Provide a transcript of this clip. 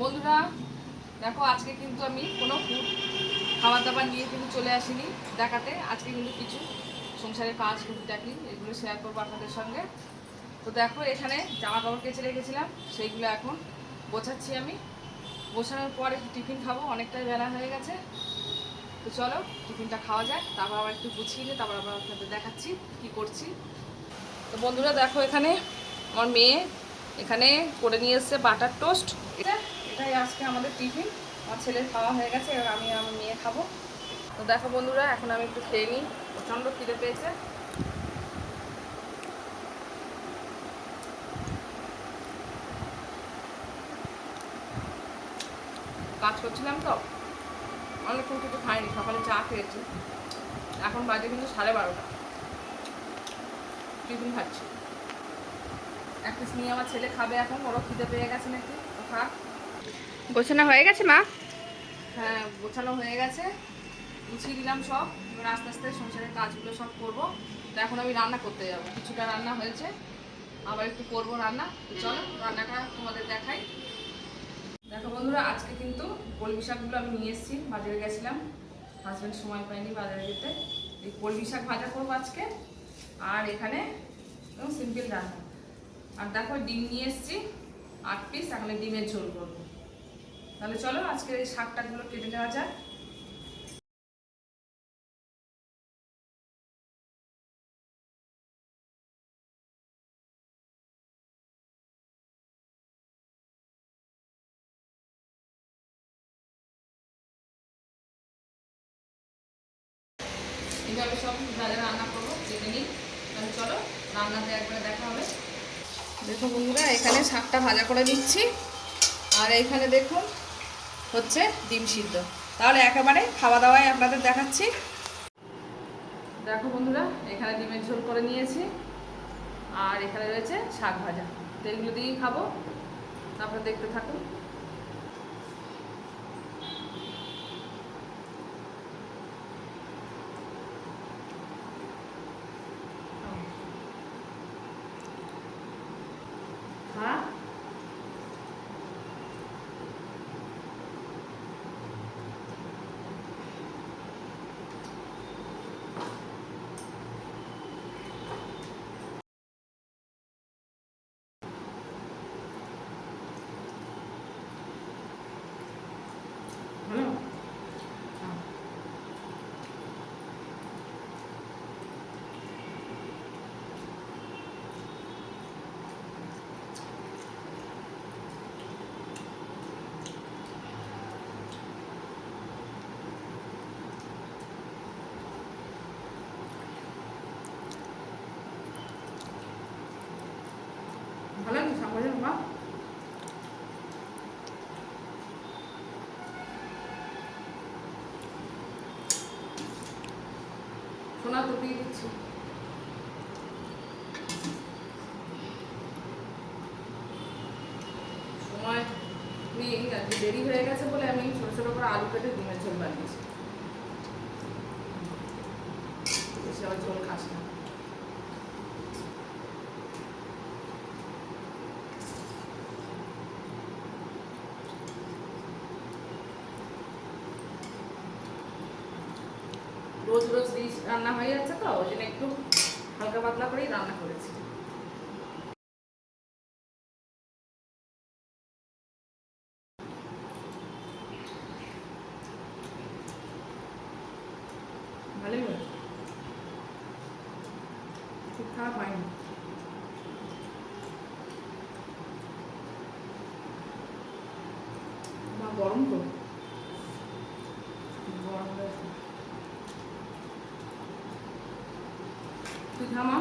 বন্ধুরা, দেখো আজকে কিন্তু আমি কোনো ফুড খাবার দাবার নিয়ে কিন্তু চলে আসিনি দেখাতে। আজকে কিন্তু কিছু সংসারের কাজ টুকিটাকি এগুলো শেয়ার করব আপনাদের সঙ্গে। তো দেখো, এখানে জামা কাপড় কেচে রেখেছিলাম, সেইগুলো এখন গোছাচ্ছি আমি। গোছানোর পর একটু টিফিন খাব, অনেকটাই বেলা হয়ে গেছে। তো চলো, টিফিনটা খাওয়া যায় তারপর আবার একটু গুছিয়ে নিয়ে তারপর আবার আপনাদের দেখাচ্ছি কি করছি। তো বন্ধুরা, দেখো এখানে আমার মেয়ে এখানে করে নিয়ে এসছে বাটার টোস্ট। এটাই আজকে আমাদের টিফিন। আমার ছেলের খাওয়া হয়ে গেছে, এবার আমি আমার মেয়ে খাব। তো দেখো বন্ধুরা, এখন আমি একটু খেয়ে নিই। প্রচণ্ড খিদে পেয়েছে। কাজ করছিলাম তো। অনেকক্ষণ কিছু খাইনি, সকালে চা খেয়েছি। এখন বাজে কিন্তু সাড়ে বারোটা। টিফিন খাচ্ছি। এক পিস নিয়ে আমার ছেলে খাবে এখন, ওরও খিদে পেয়ে গেছে নাকি? ও খাক গোছানো হয়ে গেছে, মা? হ্যাঁ গোছানো হয়ে গেছে। গুছিয়ে দিলাম সব। এবার আস্তে আস্তে সংসারের কাজগুলো সব করব। তো এখন আমি রান্না করতে যাব। কিছুটা রান্না হয়েছে। আবার একটু করব রান্না। চলো, রান্নাটা তোমাদের দেখাই। দেখো বন্ধুরা, আজকে কিন্তু কলমি শাকগুলো আমি নিয়ে এসেছি। বাজারে গেছিলাম। হাজব্যান্ড সময় পাইনি বাজারে যেতে। এই কলমি শাক ভাজা করব আজকে। আর এখানে সিম্পল রান্না। আর দেখো, ডিম নিয়ে এসেছি। আট পিস এখানে ডিমের ঝোল করব। তাহলে চলো আজকে এই শাক টাকগুলো কেটে নেওয়া যাক। ভাজা রান্না করব তাহলে চলো রান্নাতে একবারে দেখা হবে। দেখো বন্ধুরা, এখানে শাকটা ভাজা করে নিচ্ছি। আর এইখানে দেখুন হচ্ছে ডিম সিদ্ধ। তাহলে একেবারে খাওয়া দাওয়াই আপনাদের দেখাচ্ছি। দেখো বন্ধুরা, এখানে ডিমের ঝোল করে নিয়েছি। আর এখানে রয়েছে শাক ভাজা। তেলগুলো দিয়েই খাব। তারপরে দেখতে থাকুন হ্যাঁ হ্যালো হ্যাঁ। ভালো লাগছে শাক ভাজা বাবা সোনা তো দিয়ে দিচ্ছি সময় নেই আজকে দেরি হয়ে গেছে বলে আমি ছোটো ছোটো করে আলু কেটে ডিমের ঝোল বানিয়েছি বেশি আবার ঝোল খাস না রোজ রোজ রান্না হয়ে যাচ্ছে তো, ওই জন্য একটু হালকা পাতলা করেই রান্না করেছি। গরম তো গরম হয়েছে তুই থামা